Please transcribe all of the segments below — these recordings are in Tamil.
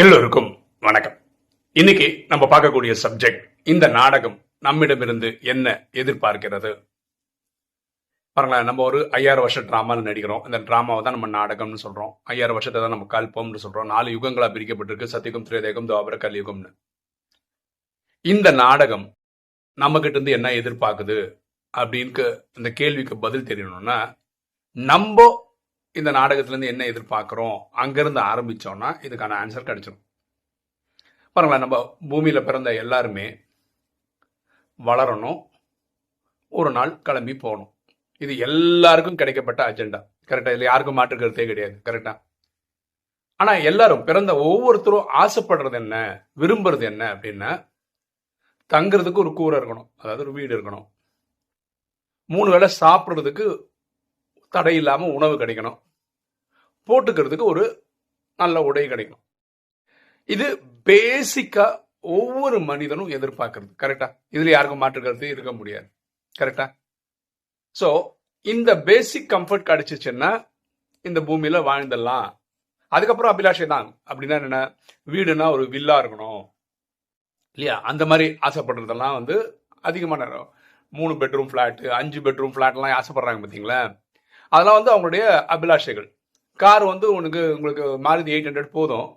எல்லோருக்கும் வணக்கம். இன்னைக்கு நம்ம பார்க்கக்கூடிய சப்ஜெக்ட் இந்த நாடகம் நம்மிடமிருந்து என்ன எதிர்பார்க்கிறது? பாருங்களேன் நம்ம ஒரு ஐயாயிரம் வருஷம் டிராமாவில் நடிக்கிறோம். அந்த டிராமாவை தான் நம்ம நாடகம்னு சொல்றோம். ஐயாயிரம் வருஷத்தை தான் நம்ம கல்பம்னு சொல்றோம். நாலு யுகங்களா பிரிக்கப்பட்டிருக்கு. சத்தியகம் திரேதேகம் துவாபர கலியுகம்னு. இந்த நாடகம் நம்ம கிட்ட இருந்து என்ன எதிர்பார்க்குது? அப்படின்னு இந்த கேள்விக்கு பதில் தெரியணும்னா நம்ம இந்த நாடகத்திலேருந்து என்ன எதிர்பார்க்குறோம்? அங்கேருந்து ஆரம்பிச்சோம்னா இதுக்கான ஆன்சர் கிடைச்சிடும் பாருங்களேன் நம்ம பூமியில் பிறந்த எல்லாருமே வளரணும் ஒரு நாள் கிளம்பி போகணும். இது எல்லாருக்கும் கிடைக்கப்பட்ட அஜெண்டா கரெக்டாக இதில் யாருக்கும் மாற்று கருத்தே கிடையாது. கரெக்டாக ஆனால் எல்லாரும் பிறந்த ஒவ்வொருத்தரும் ஆசைப்படுறது என்ன? விரும்புறது என்ன அப்படின்னா தங்குறதுக்கு ஒரு கூரை இருக்கணும். அதாவது ஒரு வீடு இருக்கணும். மூணு வேளை சாப்பிட்றதுக்கு தடை இல்லாமல் உணவு கிடைக்கணும். போட்டுக்கிறதுக்கு ஒரு நல்ல உடை கிடைக்கணும். இது பேசிக்கா ஒவ்வொரு மனிதனும் எதிர்பார்க்கறது. கரெக்டா இதுல யாருக்கும் மாற்றுக்கிறது இருக்க முடியாது. கரெக்டா சோ இந்த பேசிக் கம்ஃபர்ட் கிடைச்சிச்சுன்னா இந்த பூமியில வாழ்ந்துடலாம். அதுக்கப்புறம் அபிலாஷை தான். அப்படின்னா என்ன? வீடுனா ஒரு வில்லா இருக்கணும். இல்லையா? அந்த மாதிரி ஆசைப்படுறதெல்லாம் வந்து அதிகமான மூணு பெட்ரூம் ஃப்ளாட்டு அஞ்சு பெட்ரூம் ஃபிளாட்லாம் ஆசைப்படுறாங்க பார்த்தீங்களா? அதெல்லாம் வந்து அவங்களுடைய அபிலாஷைகள். கார் வந்து உனக்கு உங்களுக்கு மாருதி எயிட் ஹண்ட்ரட் போதும்.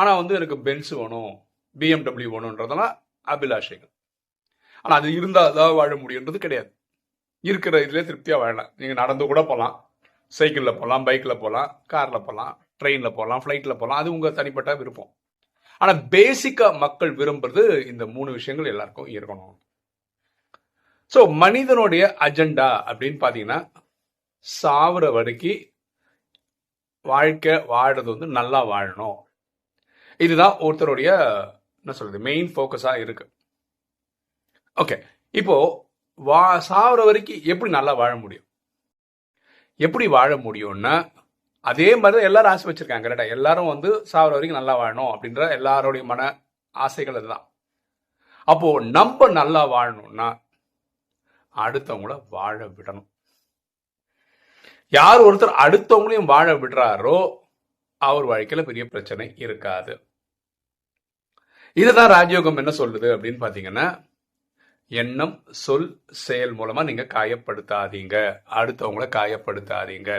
ஆனால் வந்து எனக்கு பென்ஸ் வேணும் பிஎம்டபிள்யூ வேணுன்றதெல்லாம் அபிலாஷைகள். ஆனால் அது இருந்தால் தான் வாழ முடியுன்றது கிடையாது. இருக்கிற இதுலேயே திருப்தியாக வாழலாம். நீங்கள் நடந்து கூட போகலாம் சைக்கிளில் போகலாம் பைக்கில் போகலாம் காரில் போகலாம் ட்ரெயினில் போகலாம் ஃப்ளைட்டில் போகலாம் அது உங்கள் தனிப்பட்ட விருப்பம். ஆனால் பேசிக்காக மக்கள் விரும்புறது இந்த மூணு விஷயங்கள் எல்லாருக்கும் இருக்கணும். ஸோ மனிதனுடைய அஜெண்டா அப்படின்னு பார்த்தீங்கன்னா சாவுற வரைக்கும் வாழ்க்கை வாழறது வந்து நல்லா வாழணும். இதுதான் ஒருத்தருடைய என்ன சொல்றது மெயின் ஃபோக்கஸாக இருக்கு. ஓகே இப்போ வா சாவுற வரைக்கும் எப்படி நல்லா வாழ முடியும்? எப்படி வாழ முடியும்னா அதே மாதிரி தான் எல்லாரும் ஆசை வச்சிருக்காங்க கரெக்டாக எல்லாரும் வந்து சாவுற வரைக்கும் நல்லா வாழணும் அப்படின்ற எல்லாருடைய மன ஆசைகள் அதுதான். அப்போ நம்ம நல்லா வாழணும்னா அடுத்தவங்கள வாழ விடணும். யார் ஒருத்தர் அடுத்தவங்களையும் வாழ விடுறாரோ அவர் வாழ்க்கையில் பெரிய பிரச்சனை இருக்காது. இதுதான் ராஜயோகம் என்ன சொல்லுது அப்படின்னு பார்த்தீங்கன்னா எண்ணம் சொல் செயல் மூலமா நீங்க காயப்படுத்தாதீங்க. அடுத்தவங்கள காயப்படுத்தாதீங்க.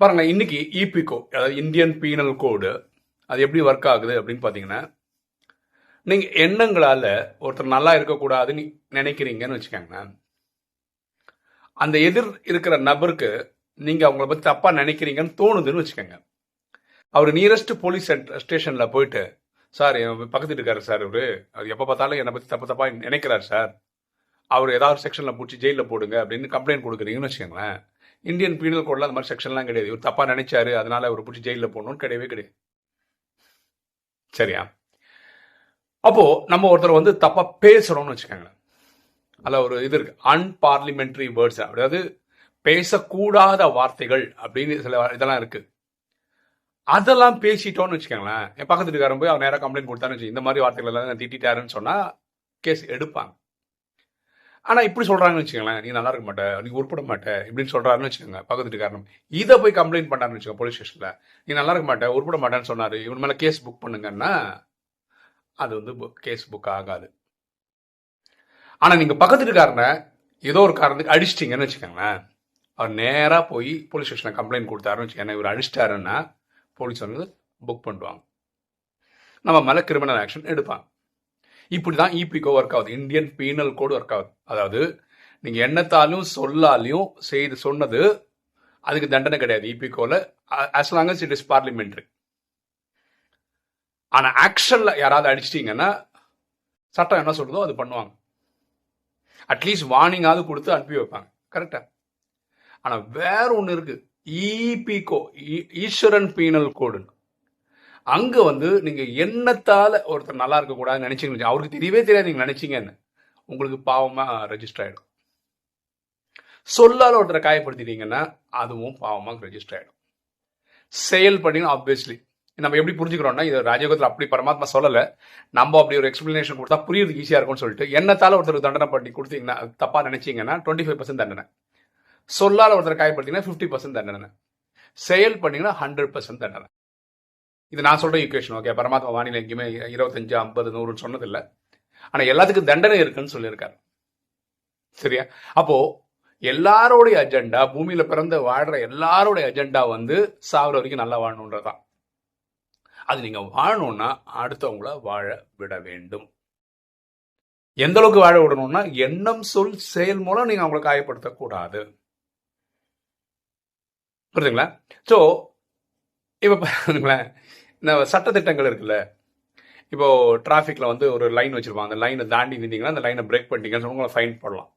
பாருங்க இன்னைக்கு இபிகோ அதாவது இந்தியன் பீனல் கோடு அது எப்படி ஒர்க் ஆகுது அப்படின்னு பாத்தீங்கன்னா நீங்க எண்ணங்களால ஒருத்தர் நல்லா இருக்கக்கூடாதுன்னு நினைக்கிறீங்கன்னு வச்சுக்கோங்களேன் அந்த எதிர் இருக்கிற நபருக்கு நீங்க அவங்கள பத்தி தப்பா நினைக்கிறீங்கன்னு தோணுதுன்னு வச்சுக்கோங்க. அவர் நியரஸ்ட் போலீஸ் ஸ்டேஷன்ல போயிட்டு சார் என் பக்கத்து இருக்காரு சார் அவரு அது எப்போ பார்த்தாலும் என்னை பத்தி தப்பு தப்பா நினைக்கிறார் சார். அவர் ஏதாவது செக்ஷன்ல பிடிச்சி ஜெயிலில் போடுங்க அப்படின்னு கம்ப்ளைண்ட் கொடுக்குறீங்கன்னு வச்சுக்கோங்களேன். இந்தியன் பீனல் கோட்ல அந்த மாதிரி செக்ஷன்லாம் கிடையாது. இவர் தப்பா நினைச்சாரு அதனால அவர் பிடிச்சி ஜெயிலில் போடணும்னு கிடையவே கிடையாது. சரியா? அப்போ நம்ம ஒருத்தர் வந்து தப்பா பேசுறோம்னு வச்சுக்கோங்களேன். அதில் ஒரு இது இருக்கு. அன்பார்லிமெண்ட்ரி வேர்ட்ஸ் அதாவது பேசக்கூடாத வார்த்தைகள் அப்படின்னு சில இதெல்லாம் இருக்கு. அதெல்லாம் பேசிட்டோம்னு வச்சுக்கோங்களேன். என் பக்கத்து வீட்டுக்காரன் போய் அவன் நேராக கம்ப்ளைண்ட் கொடுத்தான்னு வச்சு இந்த மாதிரி வார்த்தைகள் எல்லாம் திட்டாருன்னு சொன்னா கேஸ் எடுப்பாங்க. ஆனா இப்படி சொல்றாங்கன்னு வச்சுக்கோங்களேன். நீ நல்லா இருக்க மாட்டே நீ உருப்பட மாட்டே இப்படின்னு சொல்றாருன்னு வச்சுக்கோங்க பக்கத்து வீட்டுக்காரன் இதை போய் கம்ப்ளைண்ட் பண்ணாருன்னு வச்சுக்கோங்க போலீஸ் ஸ்டேஷன்ல நீ நல்லா இருக்க மாட்டே உருப்பட மாட்டேன்னு சொன்னாரு இவன் மேல கேஸ் புக் பண்ணுங்கன்னா அது வந்து கேஸ் புக் ஆகாது. ஆனால் நீங்கள் பக்கத்து வீட்டுக்காரனை ஏதோ ஒரு காரணத்துக்கு அடிச்சிட்டிங்கன்னு வச்சுக்கோங்களேன். அவர் நேராக போய் போலீஸ் ஸ்டேஷனில் கம்ப்ளைண்ட் கொடுத்தாருன்னு வச்சுக்கோங்க. இவர் அடிச்சிட்டாருன்னா போலீஸ் வந்து புக் பண்ணுவாங்க நம்ம மேலே கிரிமினல் ஆக்ஷன் எடுப்பாங்க. இப்படிதான் இபிகோ ஒர்க் ஆகுது. இந்தியன் பீனல் கோடு ஒர்க் ஆகுது. அதாவது நீங்கள் எண்ணத்தாலையும் சொல்லாலையும் செய்து சொன்னது அதுக்கு தண்டனை கிடையாது இபிகோவில் as long as it is parliamentary ஆனால் ஆக்ஷனில் யாராவது அடிச்சிட்டிங்கன்னா சட்டம் என்ன சொல்கிறதோ அது பண்ணுவாங்க. அட்லீஸ்ட் வார்னிங்காவது கொடுத்து அனுப்பி வைப்பாங்க. கரெக்டா ஆனால் வேற ஒன்று இருக்கு. இபிகோ ஈஸ்வரன் பீனல் கோடுன்னு அங்கே வந்து நீங்கள் என்னத்தால் ஒருத்தர் நல்லா இருக்கக்கூடாதுன்னு நினச்சிங்க அவருக்கு தெரியவே தெரியாது நீங்கள் நினச்சிங்கன்னு. உங்களுக்கு பாவமாக ரெஜிஸ்டர் ஆகிடும் சொல்லால் ஒருத்தரை காயப்படுத்திட்டீங்கன்னா அதுவும் பாவமாக ரெஜிஸ்டர் ஆகிடும் செயல் பண்ணீங்கன்னா ஆப்வியஸ்லி நம்ம எப்படி புரிஞ்சுக்கிறோம்னா இது ராஜயோகத்தில் அப்படி பரமாத்மா சொல்லலை. நம்ம அப்படி ஒரு எக்ஸ்பிளனேஷன் கொடுத்தா புரியுறதுக்கு ஈஸியாக இருக்கும்னு சொல்லிட்டு என்னத்தால் ஒருத்தர் தண்டனை பண்ணி கொடுத்தீங்கன்னா தப்பாக நினைச்சீங்கன்னா டுவெண்ட்டி ஃபைவ் பர்சன்ட் தண்டனை. சொல்லால் ஒருத்தர் காயப்படுத்தீங்கன்னா ஃபிஃப்டி பர்சன்ட் தண்டனை. செயல் பண்ணீங்கன்னா ஹண்ட்ரட் பர்சன்ட் தண்டனை. இது நான் சொல்கிற ஈக்குவேஷன் ஓகே பரமாத்மா வானிலை எங்கேயுமே இருபத்தஞ்சு ஐம்பது நூறுன்னு சொன்னதில்லை. ஆனால் எல்லாத்துக்கும் தண்டனை இருக்குன்னு சொல்லியிருக்காரு. சரியா? அப்போது எல்லாரோடைய அஜெண்டா பூமியில் பிறந்த வாழ்கிற எல்லாரோடைய அஜெண்டா வந்து சாகுற வரைக்கும் நல்லா வாழணுன்றதான் அது நீங்கள் வாழணும்னா அடுத்தவங்கள வாழ விட வேண்டும். எந்த அளவுக்கு வாழ விடணும்னா எண்ணம் சொல் செயல் மூலம் நீங்கள் அவங்களை காயப்படுத்தக்கூடாது புரியுதுங்களா ஸோ இப்போ பாருங்களேன். இந்த சட்டத்திட்டங்கள் இருக்குல்ல. இப்போ டிராஃபிக்ல வந்து ஒரு லைன் வச்சிருப்பாங்க. அந்த லைனை தாண்டி நின்றீங்கன்னா அந்த லைனை பிரேக் பண்ணிட்டீங்கன்னு சொல்லி உங்களை ஃபைன் போடலாம்.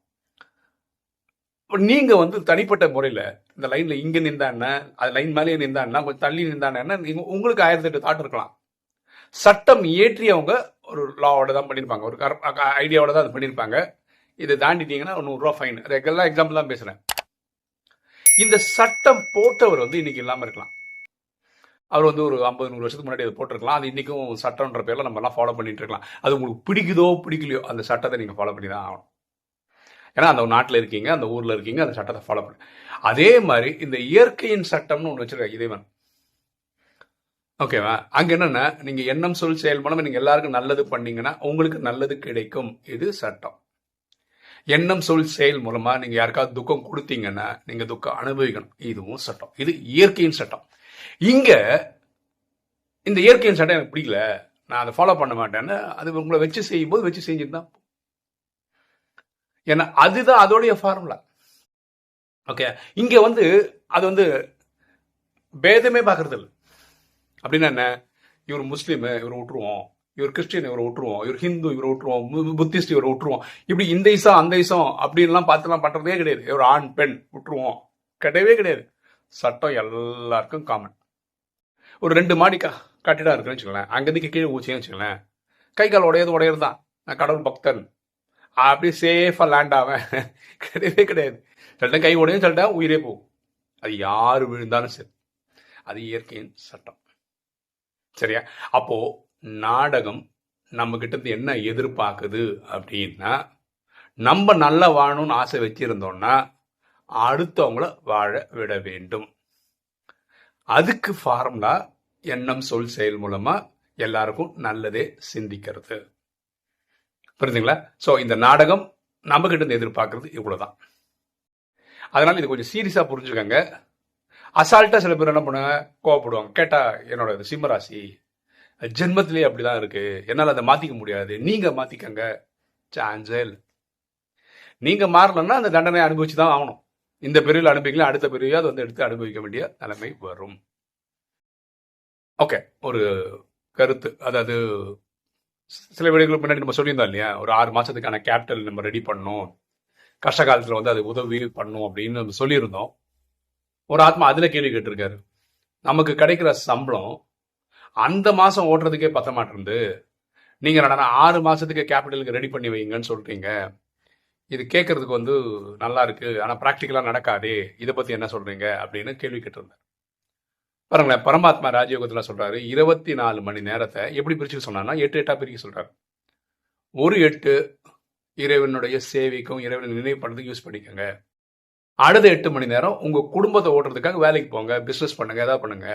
இப்போ வந்து தனிப்பட்ட முறையில் இந்த லைனில் இங்கே நின்றான்னா அது லைன் மேலேயே நின்றான்னா கொஞ்சம் தள்ளி நின்றா நீங்கள் உங்களுக்கு ஆயிரத்தி எட்டு தாட் இருக்கலாம். சட்டம் இயற்றியவங்க ஒரு லாவோட தான் பண்ணியிருப்பாங்க ஒரு ஐடியாவோட தான் அது பண்ணியிருப்பாங்க இதை தாண்டிட்டீங்கன்னா ஒரு நூறுரூவா ஃபைன் ரெகுலராக எக்ஸாம்பிள் தான் பேசுகிறேன் இந்த சட்டம் போட்டவர் வந்து இன்னைக்கு இல்லாமல் இருக்கலாம். அவர் வந்து ஒரு ஐம்பது நூறு வருஷத்துக்கு முன்னாடி அதை போட்டிருக்கலாம். அது இன்றைக்கும் சட்டம்ன்ற பேரில் நம்மலாம் ஃபாலோ பண்ணிட்டு இருக்கலாம். அது உங்களுக்கு பிடிக்குதோ பிடிக்கலையோ அந்த சட்டத்தை நீங்கள் ஃபாலோ பண்ணி தான் ஆகணும். ஏன்னா அந்த நாட்டில் இருக்கீங்க அந்த ஊரில் இருக்கீங்க அந்த சட்டத்தை ஃபாலோ பண்ணு. அதே மாதிரி இந்த இயற்கையின் சட்டம்னு ஒன்று வச்சிருக்க இறைவன். ஓகேவா? அங்கே என்னென்னா நீங்கள் எண்ணம் சொல் செயல் மூலம் நீங்கள் எல்லாருக்கும் நல்லது பண்ணீங்கன்னா உங்களுக்கு நல்லது கிடைக்கும். இது சட்டம். எண்ணம் சொல் செயல் மூலமாக நீங்கள் யாருக்காவது துக்கம் கொடுத்தீங்கன்னா நீங்கள் துக்கம் அனுபவிக்கணும். இதுவும் சட்டம். இது இயற்கையின் சட்டம். இங்கே இந்த இயற்கையின் சட்டம் எனக்கு பிடிக்கல. நான் அதை ஃபாலோ பண்ண மாட்டேன்னு அது உங்களை வச்சு செய்யும்போது வச்சு செஞ்சுட்டு தான் ஏன்னா அதுதான் அதோடைய ஃபார்முலா ஓகே இங்க வந்து அது வந்து பேதமே பார்க்கறது இல்லை. அப்படின்னா என்ன? இவர் முஸ்லீம் இவர் விட்டுருவோம் இவர் கிறிஸ்டின் இவர் விட்டுருவோம் இவர் ஹிந்து இவர் விட்டுருவோம் புத்திஸ்ட் இவர் விட்டுருவோம் இப்படி இந்த இசம் அந்த இசம் அப்படின்லாம் பார்த்துலாம் பண்றதே கிடையாது. இவர் ஆண் பெண் விட்டுருவோம் கிடையவே கிடையாது. சட்டம் எல்லாருக்கும் காமன் ஒரு ரெண்டு மாடி கா கட்டிடம் இருக்குன்னு வச்சுக்கோங்களேன். அங்கேருந்து கீழே ஊச்சின்னு வச்சுக்கோங்களேன். கை கால் உடையது உடையது தான் நான் கடவுள் பக்தன். அப்படியே சேஃபாக லேண்ட் ஆவேன். கிடையவே கிடையாது. சொல்லிட்டேன் கை உடையும் சொல்லிட்டேன் உயிரே போகும். அது யார் விழுந்தாலும் சரி. அது இயற்கையின் சட்டம். சரியா? அப்போ நாடகம் நம்ம கிட்ட இருந்து என்ன எதிர்பார்க்குது அப்படின்னா நம்ம நல்லா வாழணும்னு ஆசை வச்சிருந்தோம்னா அடுத்தவங்கள வாழ விட வேண்டும். அதுக்கு ஃபார்முலா எண்ணம் சொல் செயல் மூலமா எல்லாருக்கும் நல்லதே சிந்திக்கிறது. புரியுதுங்களா ஸோ இந்த நாடகம் நம்ம கிட்ட இருந்து எதிர்பார்க்கறது இவ்வளவுதான். அதனால இது கொஞ்சம் சீரியஸாக புரிஞ்சுக்கோங்க. அசால்ட்டாக சில பேர் என்ன பண்ணுவாங்க? கோவப்படுவாங்க. கேட்டால் என்னோட இது சிம்மராசி அப்படி அப்படிதான் இருக்கு. என்னால் அதை மாற்றிக்க முடியாது. நீங்கள் மாற்றிக்கங்க சாஞ்சல் நீங்கள் மாறலன்னா அந்த தண்டனை அனுபவிச்சு தான் ஆகணும். இந்த பிரிவில் அனுபவிக்கலாம் அடுத்த பிரிவையாவது வந்து எடுத்து அனுபவிக்க வேண்டிய நிலைமை வரும். ஓகே ஒரு கருத்து. அதாவது சில வீடுகளுக்கு முன்னாடி நம்ம சொல்லியிருந்தோம் இல்லையா? ஒரு ஆறு மாதத்துக்கான கேபிட்டல் நம்ம ரெடி பண்ணணும். கஷ்ட காலத்தில் வந்து அது உதவி பண்ணும் அப்படின்னு நம்ம சொல்லியிருந்தோம். ஒரு ஆத்மா அதில் கேள்வி கேட்டிருக்காரு. நமக்கு கிடைக்கிற சம்பளம் அந்த மாதம் ஓட்டுறதுக்கே பத்த மாட்டேருந்து நீங்கள் என்னடா ஆறு மாதத்துக்கு கேபிட்டலுக்கு ரெடி பண்ணி வைங்கன்னு சொல்கிறீங்க இது கேட்கறதுக்கு வந்து நல்லா இருக்கு. ஆனால் ப்ராக்டிக்கலாக நடக்காதே. இதை பற்றி என்ன சொல்கிறீங்க அப்படின்னு கேள்வி கேட்டிருந்தேன் பாருங்களேன் பரமாத்மா ராஜயோகத்தில் சொல்கிறாரு இருபத்தி நாலு மணி நேரத்தை எப்படி பிரிச்சு சொன்னார்னா எட்டு எட்டாக பிரிக்க சொல்கிறார் ஒரு எட்டு இறைவனுடைய சேவைக்கும் இறைவனை நினைவு பண்ணுறதுக்கு யூஸ் பண்ணிக்கோங்க. அடுத்த எட்டு மணி நேரம் உங்கள் குடும்பத்தை ஓட்டுறதுக்காக வேலைக்கு போங்க பிஸ்னஸ் பண்ணுங்க ஏதாவது பண்ணுங்க.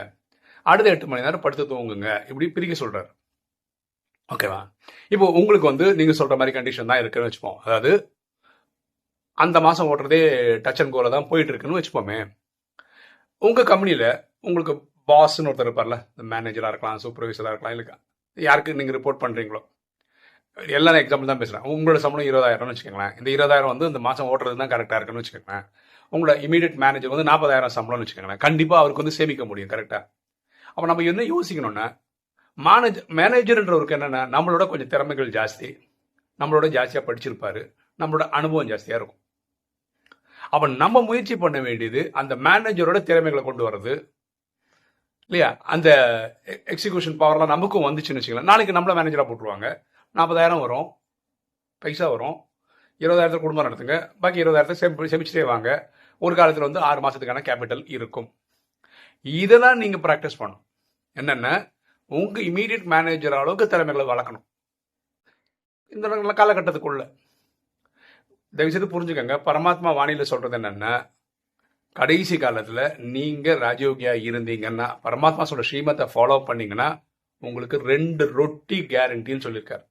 அடுத்த எட்டு மணி நேரம் படுத்து தூங்குங்க இப்படி பிரிக்க சொல்கிறார் ஓகேவா இப்போ உங்களுக்கு வந்து நீங்கள் சொல்கிற மாதிரி கண்டிஷன் தான் இருக்குன்னு வச்சுப்போம். அதாவது அந்த மாதம் ஓட்டுறதே டச் அண்ட் கோல தான் போயிட்டு இருக்குன்னு வச்சுப்போமே. உங்கள் கம்பெனியில் உங்களுக்கு பாஸ்ன்னு ஒருத்தர் இருப்பார்ல மேனேஜராக இருக்கலாம் சூப்பர்வைசராக இருக்கலாம் இல்லை யாருக்கு நீங்கள் ரிப்போர்ட் பண்ணுறீங்களோ எல்லாம் எக்ஸாம்பிள் தான் பேசுகிறேன் உங்களோட சம்பளம் இருபதாயிரம்னு வச்சுக்கோங்களேன். இந்த இருபதாயிரம் வந்து இந்த மாதம் ஓட்டுறது தான் கரெக்டாக இருக்குன்னு வச்சுக்கோங்களேன். உங்களோட இமீடியட் மேனேஜர் வந்து நாற்பதாயிரம் சம்பளம்னு வச்சுக்கோங்களேன். கண்டிப்பாக அவருக்கு வந்து சேமிக்க முடியும் கரெக்டாக அப்போ நம்ம என்ன யோசிக்கணும்னா மேனேஜர் மேனேஜர்ன்றவருக்கு என்னென்னா நம்மளோட கொஞ்சம் திறமைகள் ஜாஸ்தி நம்மளோட ஜாஸ்தியாக படிச்சிருப்பார் நம்மளோட அனுபவம் ஜாஸ்தியாக இருக்கும். அப்போ நம்ம முயற்சி பண்ண வேண்டியது அந்த மேனேஜரோட திறமைகளை கொண்டு வர்றது இல்லையா? அந்த எக்ஸிக்யூஷன் பவர்லாம் நமக்கும் வந்துச்சுன்னு வச்சுக்கலாம் நாளைக்கு நம்மள மேனேஜராக போட்டுருவாங்க. நாற்பதாயிரம் வரும். பைசா வரும். இருபதாயிரத்தில் குடும்பம் நடத்துங்க. பாக்கி இருபதாயிரத்தை செமி செமிச்சிட்டே வாங்க. ஒரு காலத்தில் வந்து ஆறு மாதத்துக்கான கேபிட்டல் இருக்கும். இதெல்லாம் நீங்கள் ப்ராக்டிஸ் பண்ணணும். என்னென்ன உங்கள் இமீடியட் மேனேஜர் அளவுக்கு திறமைகளை வளர்க்கணும். இந்த காலகட்டத்துக்குள்ள. தயவுசெய்து புரிஞ்சுக்கோங்க. பரமாத்மா வானிலை சொல்கிறது என்னென்ன கடைசி காலத்தில் நீங்கள் ராஜயோகியா இருந்தீங்கன்னா பரமாத்மா சொல்ற ஸ்ரீமத்தை ஃபாலோ பண்ணீங்கன்னா உங்களுக்கு ரெண்டு ரொட்டி கேரண்டின்னு சொல்லியிருக்காரு.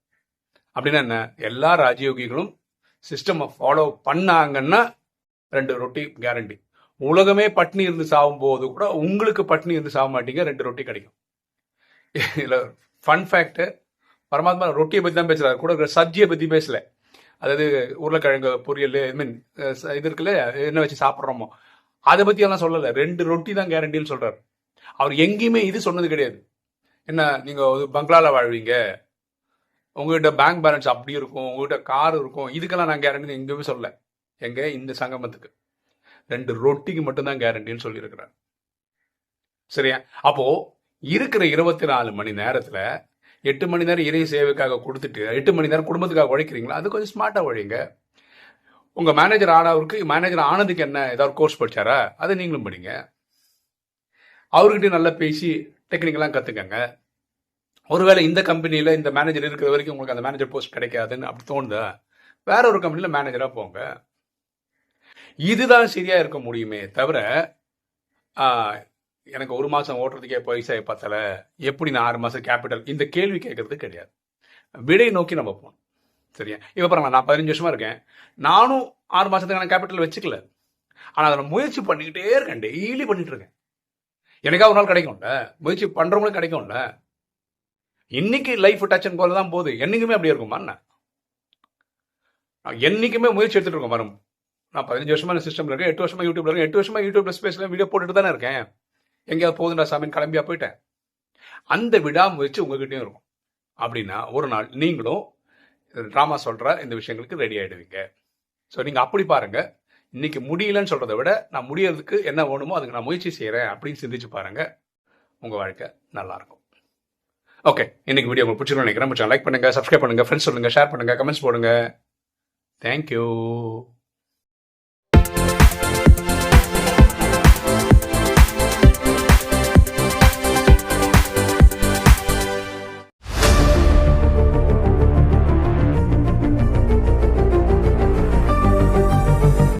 அப்படின்னா என்ன? எல்லா ராஜயோகிகளும் சிஸ்டம் ஃபாலோ பண்ணாங்கன்னா ரெண்டு ரொட்டி கேரண்டி உலகமே பட்னி இருந்து சாகும் போது கூட உங்களுக்கு பட்னி இருந்து சாக மாட்டீங்க ரெண்டு ரொட்டி கிடைக்கும். இதில் ஃபன் ஃபேக்ட் பரமாத்மா ரொட்டியை பற்றி தான் பேசுறாரு. கூட இருக்கிற சப்ஜியை பற்றி பேசல. அதாவது உருளைக்கிழங்கு பொரியல் ஐ மீன் இது இருக்குல்ல என்ன வச்சு சாப்பிட்றோமோ அதை பத்தி எல்லாம் சொல்லல. ரெண்டு ரொட்டி தான் கேரண்டின்னு சொல்றாரு. அவர் எங்கேயுமே இது சொன்னது கிடையாது. என்ன நீங்க பங்களால வாழ்வீங்க. உங்ககிட்ட பேங்க் பேலன்ஸ் அப்படி இருக்கும் உங்ககிட்ட கார் இருக்கும். இதுக்கெல்லாம் நான் கேரண்டி எங்கேயுமே சொல்லல. எங்க? இந்த சங்கமத்துக்கு. ரெண்டு ரொட்டிக்கு மட்டும்தான் கேரண்டின்னு சொல்லியிருக்கிறார். சரியா? அப்போ இருக்கிற இருபத்தி நாலு மணி நேரத்துல எட்டு மணி நேரம் இறை சேவைக்காக கொடுத்துட்டு எட்டு மணி நேரம் குடும்பத்துக்காக உழைக்கிறீங்களா? அது கொஞ்சம் ஸ்மார்ட்டா உழைங்க உங்க மேனேஜர் ஆனவருக்கு மேனேஜர் ஆனதுக்கு என்ன ஏதாவது கோர்ஸ் படிச்சாரா? அதை நீங்களும் படிங்க. அவர்கிட்ட நல்லா பேசி டெக்னிக்கெல்லாம் கத்துக்கங்க. ஒருவேளை இந்த கம்பெனியில இந்த மேனேஜர் இருக்கிற வரைக்கும் உங்களுக்கு அந்த மேனேஜர் போஸ்ட் கிடைக்காதுன்னு அப்படி தோணுதா? வேற ஒரு கம்பெனியில் மேனேஜரா போங்க. இதுதான் சரியா இருக்க முடியுமே தவிர எனக்கு ஒரு மாசம் ஓட்டுறதுக்கே பைசா பத்தலை. எப்படி நான் ஆறு மாசம் கேபிட்டல் இந்த கேள்வி கேட்கறது கிடையாது. விடை நோக்கி நம்ம போகணும். சரியா? இப்போ பாருங்க நான் பதினஞ்சு வருஷமா இருக்கேன். நானும் ஆறு மாதத்துக்கான கேபிட்டல் வச்சுக்கல. ஆனால் அதை நான் முயற்சி பண்ணிக்கிட்டே இருக்கேன். டெய்லி பண்ணிட்டு இருக்கேன். எனக்கா ஒரு நாள் கிடைக்கும்ல? முயற்சி பண்ணுறவங்களும் கிடைக்கும்ல? இன்னைக்கு லைஃப் டச் அண்ட் போல தான் போகுது. என்னைக்குமே அப்படி இருக்குமா. என்ன நான் என்னைக்குமே முயற்சி எடுத்துட்டு இருக்கோம் வரும் நான் பதினஞ்சு வருஷமா சிஸ்டம்ல இருக்கேன். எட்டு வருஷமா யூடியூப்ல இருக்கேன். எட்டு வருஷமா யூடியூப்ல ஸ்பேஸ்ல வீடியோ போட்டுட்டு தானே இருக்கேன். எங்கேயாவது போகுதுடா சாமின்னு கிளம்பியா போயிட்டேன். அந்த விடாமுயற்சி உங்ககிட்டயும் இருக்கும். அப்படின்னா ஒரு நாள் நீங்களும் ட்ராமா சொல்கிற இந்த விஷயங்களுக்கு ரெடி ஆகிடுவீங்க ஸோ நீங்கள் அப்படி பாருங்கள் இன்றைக்கி முடியலன்னு சொல்கிறத விட நான் முடியறதுக்கு என்ன வேணுமோ அதுக்கு நான் முயற்சி செய்கிறேன் அப்படின்னு சிந்திச்சு பாருங்கள் உங்கள் வாழ்க்கை நல்லா இருக்கும். ஓகே இன்னைக்கு வீடியோ உங்களுக்கு பிடிச்சிருக்கோம் நினைக்கிறேன். லைக் பண்ணுங்கள் சப்ஸ்கிரைப் பண்ணுங்க ஃப்ரெண்ட்ஸ் சொல்லுங்கள் ஷேர் பண்ணுங்கள் கமெண்ட்ஸ் போடுங்க. தேங்க்யூ